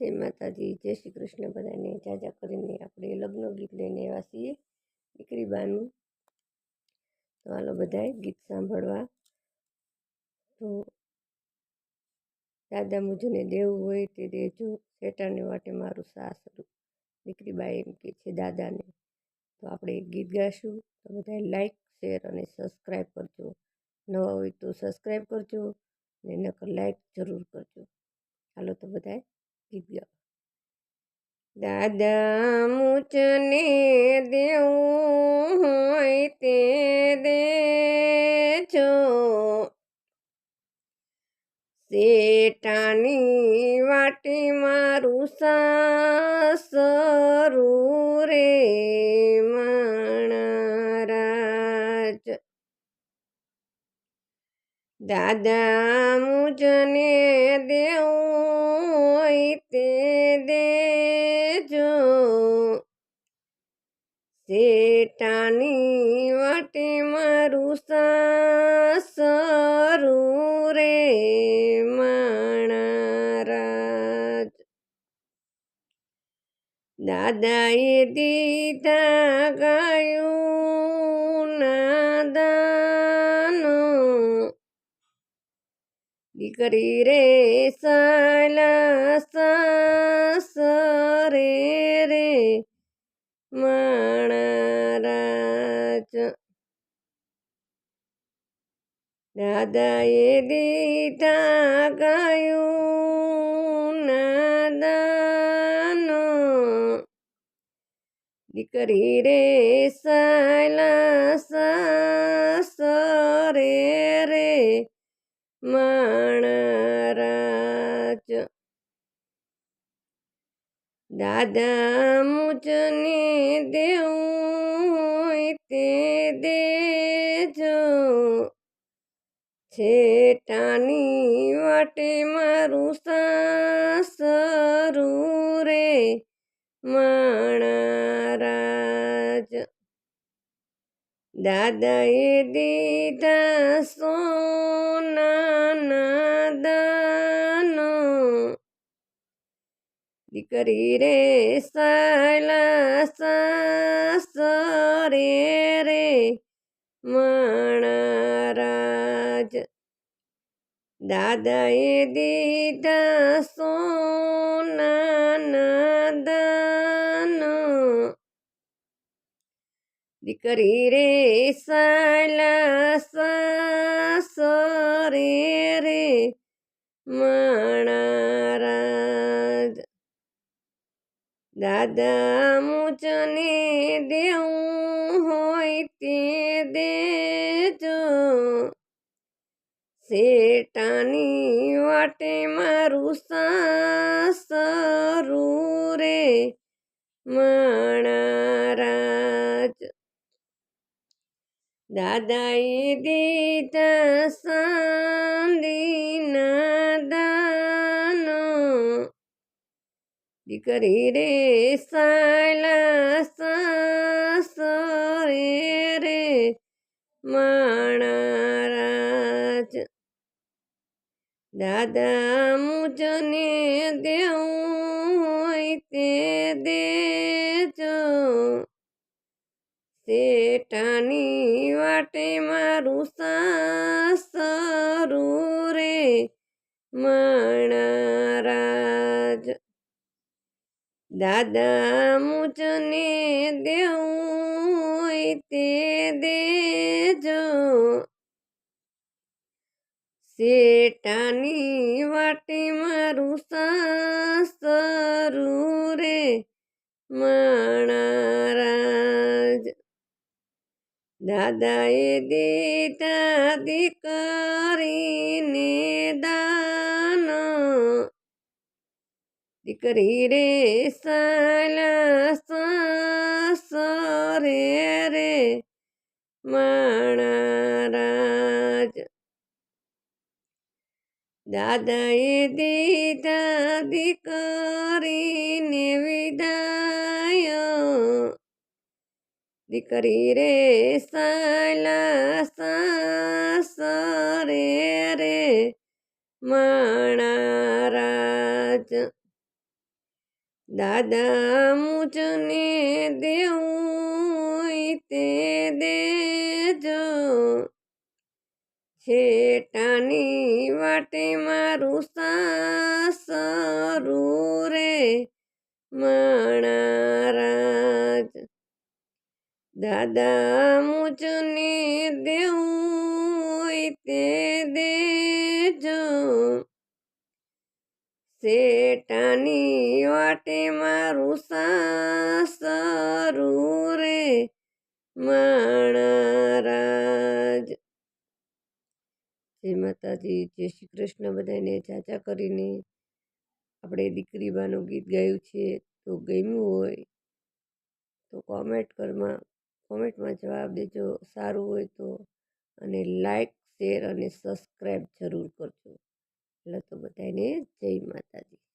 જય માતાજી. જય શ્રી કૃષ્ણ બધાને. જાજા કરીને આપણે લગ્ન ગીત લઈને આવ્યા છીએ. દીકરીબાનું તો હાલો બધાએ ગીત સાંભળવા. તો દાદા મુજને દેવું હોય તે દેજો. શેટાને માટે મારું સાસરું દીકરીબા એમ કે છે, દાદાને. તો આપણે ગીત ગાશું. તો બધાએ લાઈક શેર અને સબસ્ક્રાઈબ કરજો. નવા હોય તો સબસ્ક્રાઈબ કરજો ને નકર લાઈક જરૂર કરજો. હાલો તો બધાએ દાદા મુચને દેવું હોય તે દે છો શેટાની વાટી મારું સાસરું રે માણારાજ દાદા મુજને દેવું તે દેજો. શેટાની વાટી મારું સાસરું રે માણારાજ. દાદાએ દીધા ગાયું દીકરી રે સાલા સરે રે માણારાજ દાદાએ દીધા ગયું નાદાનો દીકરી રે સાલા સરે રે માણારાજ. દાદા મુજને દેવું તે દેજો. છેટાની વાટે મારું સાસરું રે. માણારાજ દાદાએ દીધા સોનાના દાનો. દીકરી રે સાલા સાસરે રે માણારાજ. દાદાએ દીધા સોનાના દાનો દીકરી રે સાલા સાસરે રે માણારાજ દાદા મુજને દેવું હોય તે દેજો. શેટાની વાટે મારું સાસરું રે માણારાજ દાદાએ દીધા સાંદીના દાનો દીકરી રે સાયલા સાસરે રે માણારાજ દાદા મુજને દેવું હોય તે દેજો. શેટાની વાટે મારું સાસરું રે માણારાજ. દાદા મુજને દેવું તે દેજો. શેટાની વાટે મારું સાસરું રે માણારાજ. દાદાએ દીધા દીકરીને દાન. દીકરી રે સાલા સરે રે માણારાજ દાદાએ દીધા દીકરીને વિદાય દીકરી રે સલા સરે રે માણારાજ દાદા મુજને દેવું તે દેજો. છેટાની વાટે મારું સાસરું રે માણારાજ દાદા મુજને દેવું તે દેજો. શેટાની વાટે મારું સાસરું રે માણારાજ. જય માતાજી, જય શ્રી કૃષ્ણ બધાને ચાચા કરીને આપણે દીકરી બાનું ગીત ગાયું છે. તો ગમ્યું હોય તો કોમેન્ટ કરમાં કોમેન્ટમાં જવાબ દેજો, સારું હોય તો. અને લાઈક શેર અને સબસ્ક્રાઈબ જરૂર કરજો. એટલે તો બધાને જય માતાજી.